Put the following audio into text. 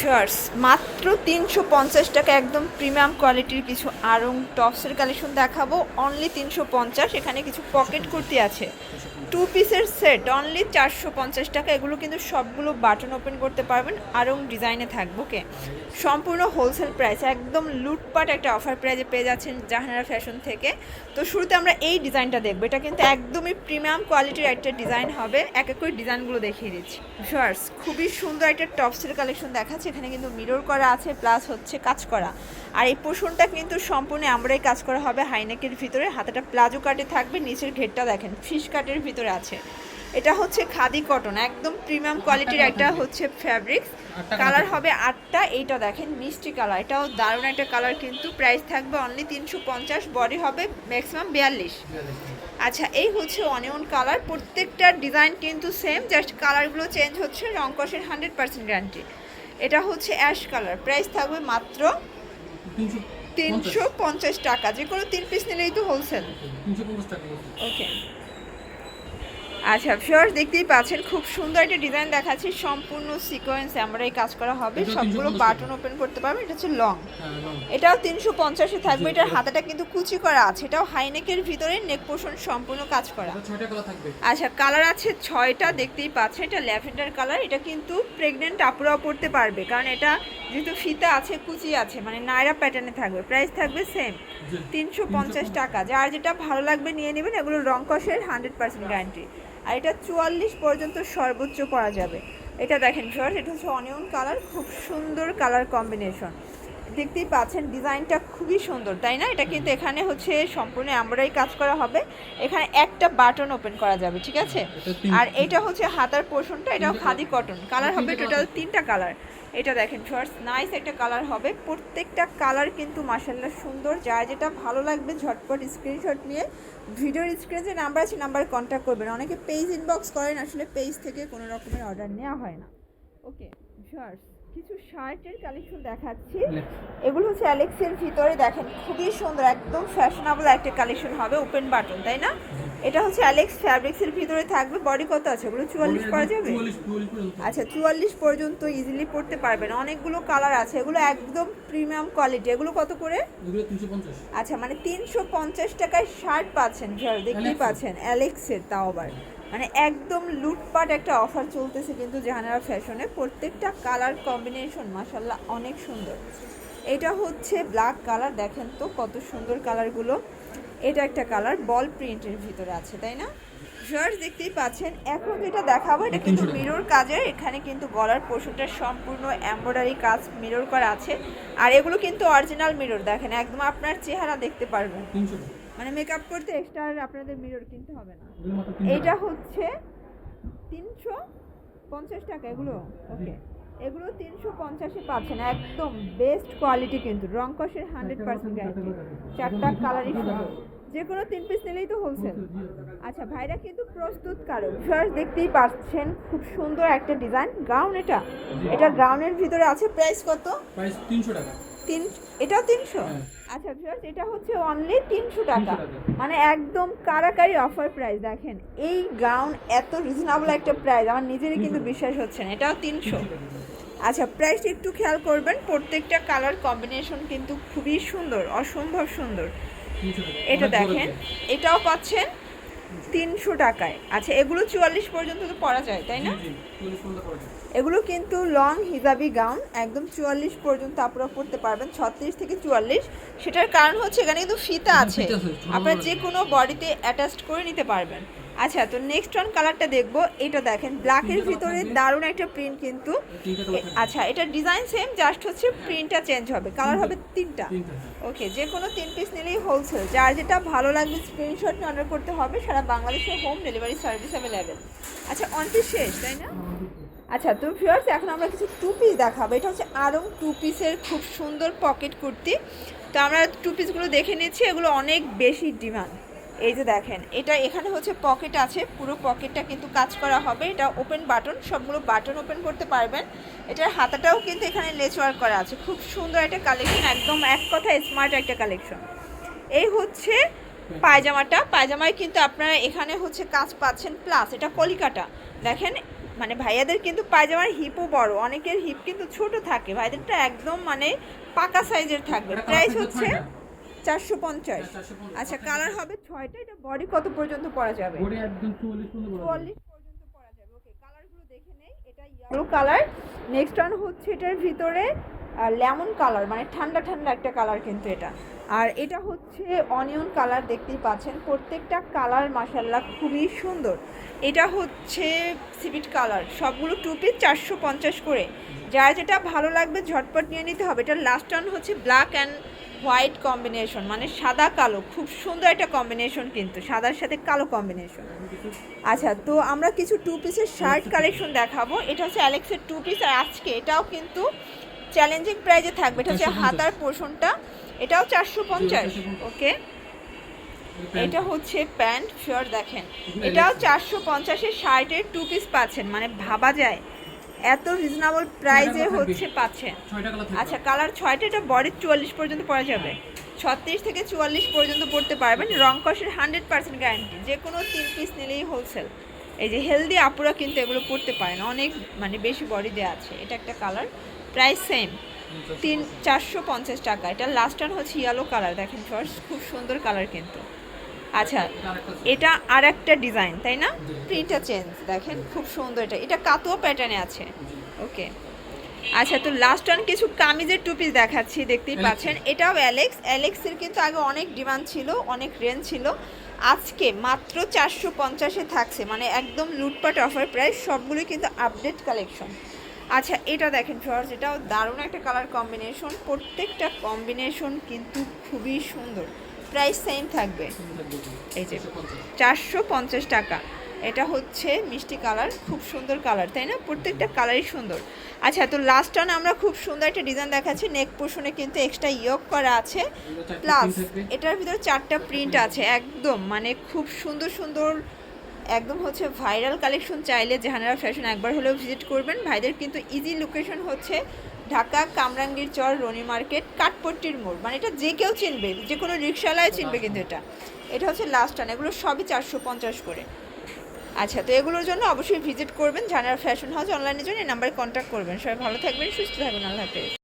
Shorts মাত্র তিনশো পঞ্চাশ টাকা একদম প্রিমিয়াম কোয়ালিটির কিছু আরং টপসের কালেকশন দেখাবো। অনলি তিনশো পঞ্চাশ, এখানে কিছু পকেট কুর্তি আছে। টু পিসের সেট অনলি চারশো পঞ্চাশ টাকা। এগুলো কিন্তু সবগুলো বাটন ওপেন করতে পারবেন, আরং ডিজাইনে থাকব ওকে সম্পূর্ণ হোলসেল প্রাইস একদম লুটপাট একটা অফার প্রাইজে পেয়ে যাচ্ছেন জাহানারা ফ্যাশন থেকে। তো শুরুতে আমরা এই ডিজাইনটা দেখব। এটা কিন্তু একদমই প্রিমিয়াম কোয়ালিটির একটা ডিজাইন হবে। এক এক করে ডিজাইনগুলো দেখিয়ে দিচ্ছি। শার্টস খুবই সুন্দর একটা টপসের কালেকশন দেখাচ্ছে। এখানে কিন্তু মিরর করা আছে প্লাস হচ্ছে কাজ করা। আর এই পোষণটা কিন্তু সম্পূর্ণ আমরাই কাজ করা হবে হাইনেকের ভিতরে। হাতাটা প্লাজো কাটে থাকবে নিচের ঘেরটা দেখেন ফিশ কাটের ভিতরে আছে। এটা হচ্ছে খাদি কটন একদম প্রিমিয়াম কোয়ালিটির একটা হচ্ছে ফ্যাব্রিক্স। কালার। হবে আটটা এইটা দেখেন মিষ্টি কালার এটাও দারুণ একটা কালার কিন্তু প্রাইস থাকবে অনলি তিনশো পঞ্চাশ বডি হবে ম্যাক্সিমাম বিয়াল্লিশ। আচ্ছা এই হচ্ছে অনিয়ন কালার প্রত্যেকটা ডিজাইন কিন্তু সেম জাস্ট কালারগুলো চেঞ্জ হচ্ছে রং কষের হান্ড্রেড পার্সেন্ট গ্যারান্টি এটা হচ্ছে অ্যাশ কালার প্রাইস থাকবে মাত্র তিনশো পঞ্চাশ টাকা যে কোনো তিন পিস নিলেই তো হোলসেল ওকে আচ্ছা ফিওর্স দেখতেই পাচ্ছেন খুব সুন্দর একটা ডিজাইন দেখাচ্ছি সম্পূর্ণ সিকোয়েন্স আমরা এই কাজ করা হবে সবগুলো 350 বাটন ওপেন করতে পারবেন এটা হচ্ছে লং হ্যাঁ এটাও তিনশো পঞ্চাশে থাকবে এটার হাতাটা কিন্তু কুচি করা আছে এটাও হাইনেকের ভিতরে নেক পোষণ সম্পূর্ণ কাজ করা। আচ্ছা কালার আছে ছয়টা দেখতেই পাচ্ছেন এটা ল্যাভেন্ডার কালার এটা কিন্তু প্রেগনেন্ট আপুরাও পড়তে পারবে কারণ এটা যেহেতু ফিতা আছে কুচি আছে মানে নায়রা প্যাটার্নে থাকবে প্রাইস থাকবে সেম তিনশো পঞ্চাশ টাকা যার যেটা ভালো লাগবে নিয়ে নেবেন এগুলো রং কষের হান্ড্রেড পার্সেন্ট গ্যারান্টি আর এটা চুয়াল্লিশ পর্যন্ত সর্বোচ্চ করা যাবে। এটা দেখেন শর্ট এটা হচ্ছে অনিয়ন কালার, খুব সুন্দর কালার কম্বিনেশন। দেখতেই পাচ্ছেন ডিজাইনটা খুবই সুন্দর তাই না? এটা কিন্তু এখানে হচ্ছে সম্পূর্ণ আমরাই কাজ করা হবে। এখানে একটা বাটন ওপেন করা যাবে ঠিক আছে? আর এটা হচ্ছে হাতার পোর্শনটা এটাও খাদি কটন কালার হবে টোটাল তিনটা কালার এটা দেখেন শর্টস নাইস একটা কালার হবে। প্রত্যেকটা কালার কিন্তু মাসাল্লাহ সুন্দর। যার যেটা ভালো লাগবে ঝটপট স্ক্রিনশট নিয়ে ভিডিওর স্ক্রিনে যে নাম্বার আছে নাম্বার কন্ট্যাক্ট করবেন। অনেকে পেজ ইনবক্স করেন আসলে পেজ থেকে কোনো রকমের অর্ডার নেওয়া হয় না। ওকে শর্টস কিছু শার্টের কালেকশন দেখাচ্ছি। এগুলো হচ্ছে অ্যালেক্সের ভিতরে দেখেন খুবই সুন্দর একদম ফ্যাশনেবল একটা কালেকশন হবে ওপেন বাটন তাই না? এটা হচ্ছে অ্যালেক্স ফ্যাব্রিক্সের ভিতরে থাকবে বডি কত আছে? ওগুলো চুয়াল্লিশ করা যাবে? আচ্ছা চুয়াল্লিশ পর্যন্ত ইজিলি পড়তে পারবেন। অনেকগুলো কালার আছে এগুলো একদম প্রিমিয়াম কোয়ালিটি এগুলো কত করে? আচ্ছা মানে তিনশো পঞ্চাশ টাকায় শার্ট পাচ্ছেন দেখতেই পাচ্ছেন অ্যালেক্সের তাও আবার। মানে একদম লুটপাট একটা অফার চলতেছে কিন্তু জাহানারা ফ্যাশনে প্রত্যেকটা কালার কম্বিনেশন মাসাল্লাহ অনেক সুন্দর। এটা হচ্ছে ব্ল্যাক কালার দেখেন তো কত সুন্দর কালারগুলো এটা একটা কালার বল প্রিন্টের ভিতরে আছে তাই না? শার্ট দেখতেই পাচ্ছেন এখন যেটা দেখাবো এটা কিন্তু 300 মিরর কাজের। এখানে কিন্তু গলার পোর্শনটা সম্পূর্ণ এমব্রয়ডারি কাজ মিরর করা আছে। আর এগুলো কিন্তু অরিজিনাল মিরর দেখেন একদম আপনার চেহারা দেখতে পারবেন। মানে মেকআপ করতে এক্সট্রা আর আপনাদের মিরর কিনতে হবে না। এইটা হচ্ছে তিনশো পঞ্চাশ টাকা এগুলো? ওকে এগুলো তিনশো পঞ্চাশে পাচ্ছেন একদম বেস্ট কোয়ালিটি কিন্তু রং কষের হান্ড্রেড পার্সেন্ট গ্যারান্টি চারটা কালারই সুন্দর। যে কোনো তিন পিস নিলেই তো হোলসেল আচ্ছা ভাইরা কিন্তু প্রস্তুত কারক ফার্স্ট দেখতেই পাচ্ছেন খুব সুন্দর একটা ডিজাইন গাউন এটা? এটা গাউনের ভিতরে আছে প্রাইস কত? প্রাইস তিনশো টাকা। তিন এটাও তিনশো? হ্যাঁ। আচ্ছা ভিউয়ার্স এটা হচ্ছে অনলি তিনশো টাকা। মানে একদম কারাকারি অফার প্রাইস দেখেন। এই গাউন এত রিজনেবল একটা প্রাইস আমার নিজেরই কিন্তু বিশ্বাস হচ্ছে না এটাও তিনশো। আচ্ছা প্রাইসটা একটু খেয়াল করবেন প্রত্যেকটা কালার কম্বিনেশন কিন্তু খুবই সুন্দর অসম্ভব সুন্দর। এটা দেখেন এটাও পাচ্ছেন তিনশো টাকায়। আচ্ছা এগুলো চুয়াল্লিশ পর্যন্ত তো পরা যায় তাই না? এগুলো কিন্তু লং হিজাবি গাউন একদম চুয়াল্লিশ পর্যন্ত আপনারা পড়তে পারবেন ছত্রিশ থেকে চুয়াল্লিশ। সেটার কারণ হচ্ছে এখানে কিন্তু ফিতা হ্যাঁ, আছে। আপনারা যে কোনো বডিতে অ্যাটাচড করে নিতে পারবেন। আচ্ছা তো নেক্সট ওয়ান কালারটা দেখব। এটা দেখেন ব্ল্যাকের ভিতরে দারুণ একটা প্রিন্ট কিন্তু। আচ্ছা এটা ডিজাইন সেম জাস্ট হচ্ছে প্রিন্টটা চেঞ্জ হবে। কালার হবে তিনটা। তিনটা ওকে যে কোনো তিন পিস নিলেই হোলসেল যার যেটা ভালো লাগবে স্ক্রিনশট নিয়ে অর্ডার করতে হবে। সারা বাংলাদেশে হোম ডেলিভারি সার্ভিস অ্যাভেলেবেল আচ্ছা অনটি শেষ তাই না? আচ্ছা তো ভিউয়ার্স এখন আমরা কিছু টু পিস দেখাবো। এটা হচ্ছে আরং টু পিসের খুব সুন্দর পকেট কুর্তি। তো আমরা টু পিসগুলো দেখে নিচ্ছি, এগুলো অনেক বেশি ডিমান্ড এই যে দেখেন, এটা এখানে হচ্ছে পকেট আছে, পুরো পকেটটা কিন্তু কাজ করা হবে। এটা ওপেন বাটন সবগুলো বাটন ওপেন করতে পারবেন। এটার হাতাটাও কিন্তু এখানে লেচ ওয়ার্ক করা আছে। খুব সুন্দর একটা কালেকশন একদম এক কথা স্মার্ট একটা কালেকশন এই হচ্ছে পায়জামাটা। পায়জামায় কিন্তু আপনারা এখানে হচ্ছে কাজ পাচ্ছেন প্লাস এটা কলিকাটা। দেখেন মানে ভাইয়াদের কিন্তু পায়জামার হিপও বড় অনেকের হিপ কিন্তু ছোট থাকে। ভাইদেরটা একদম মানে পাকা সাইজের থাকবে। প্রাইস হচ্ছে চারশো পঞ্চাশ। আচ্ছা কালার হবে ছয়টা? এটা বডি কত পর্যন্ত পরা যাবে? বডি একদম চুয়াল্লিশ পর্যন্ত পরা যাবে। চুয়াল্লিশ পর্যন্ত পরা যাবে। ওকে কালারগুলো দেখে নেই। এটা ইয়েলো কালার নেক্সট ওয়ান হচ্ছে এটার ভিতরে লেমন কালার মানে ঠান্ডা ঠান্ডা একটা কালার কিন্তু এটা। আর এটা হচ্ছে অনিয়ন কালার, দেখতেই পাচ্ছেন। প্রত্যেকটা কালার মাসাল্লাহ খুবই সুন্দর। এটা হচ্ছে সিভিট কালার, সবগুলো টু পিস চারশো পঞ্চাশ করে। যার যেটা ভালো লাগবে ঝটপট নিয়ে নিতে হবে। এটা লাস্ট ওয়ান হচ্ছে ব্ল্যাক অ্যান্ড হোয়াইট কম্বিনেশন মানে সাদা কালো। খুব সুন্দর একটা কম্বিনেশন কিন্তু, সাদার সাথে কালো কম্বিনেশন আচ্ছা তো আমরা কিছু টু পিসের শার্ট কালেকশন দেখাবো। এটা হচ্ছে অ্যালেক্সের টু পিস আর আজকে এটাও কিন্তু চ্যালেঞ্জিং প্রাইজে থাকবে এটা হচ্ছে হাতার পোর্শনটা এটাও চারশো পঞ্চাশ ওকে? এটা হচ্ছে প্যান্ট শিওর দেখেন। এটাও চারশো পঞ্চাশের শার্টের টু পিস পাচ্ছেন মানে ভাবা যায়। এত রিজনেবল প্রাইজে হচ্ছে পাচ্ছেন। আচ্ছা কালার ছয়টা এটা বডির চুয়াল্লিশ পর্যন্ত পরা যাবে। ছত্রিশ থেকে চুয়াল্লিশ পর্যন্ত পড়তে পারবেন। রং কষের হান্ড্রেড পার্সেন্ট গ্যারান্টি যে কোনো তিন পিস নিলেই হোলসেল এই যে হেলদি আপুরা কিন্তু এগুলো পড়তে পারেন অনেক মানে বেশি বডি দেওয়া আছে। এটা একটা কালার প্রাইস সেম তিন চারশো পঞ্চাশ টাকা। এটা লাস্ট টান হচ্ছে ইয়েলো কালার দেখেন ফার্স্ট খুব সুন্দর কালার কিন্তু। আচ্ছা এটা আর একটা ডিজাইন তাই না। প্রিন্টটা চেঞ্জ দেখেন খুব সুন্দর এটা। এটা কাতুয়া প্যাটার্নে আছে। ওকে আচ্ছা তো লাস্ট ওয়ান কিছু কামিজের টু পিস দেখাচ্ছি দেখতেই পাচ্ছেন। এটাও অ্যালেক্স অ্যালেক্সের কিন্তু আগে অনেক ডিমান্ড ছিল অনেক রেঞ্জ ছিল। আজকে মাত্র চারশো পঞ্চাশে থাকছে মানে একদম লুটপাট অফার প্রাইস সবগুলোই কিন্তু আপডেট কালেকশন আচ্ছা এটা দেখেন ফ্লোয়ার্স এটাও দারুণ একটা কালার কম্বিনেশন প্রত্যেকটা কম্বিনেশন কিন্তু খুবই সুন্দর। প্রাইস সেম থাকবে। এই যে চারশো পঞ্চাশ টাকা। এটা হচ্ছে মিষ্টি কালার খুব সুন্দর কালার তাই না? প্রত্যেকটা কালারই সুন্দর। আচ্ছা তো লাস্ট টান আমরা খুব সুন্দর একটা ডিজাইন দেখাচ্ছি। নেক পোর্শনে কিন্তু এক্সট্রা ইয়োগ করা আছে। প্লাস এটার ভিতরে চারটা প্রিন্ট আছে একদম। মানে খুব সুন্দর সুন্দর একদম হচ্ছে ভাইরাল কালেকশন চাইলে জাহানারা ফ্যাশন একবার হলেও ভিজিট করবেন। ভাইদের কিন্তু ইজি লোকেশন হচ্ছে ঢাকা কামরাঙ্গীর চর রনি মার্কেট, কাঠপট্টির মোড়। মানে এটা যে কেউ চিনবে, যে কোনো রিক্সাওয়ালায় চিনবে কিন্তু এটা। এটা হচ্ছে লাস্ট টান এগুলো সবই চারশো পঞ্চাশ করে। আচ্ছা তো এগুলোর জন্য অবশ্যই ভিজিট করবেন। জানার ফ্যাশন হাউস অনলাইনের জন্য নাম্বারে কন্ট্যাক্ট করবেন। সবাই ভালো থাকবেন, সুস্থ থাকবেন, আল্লাহ হাফেজ।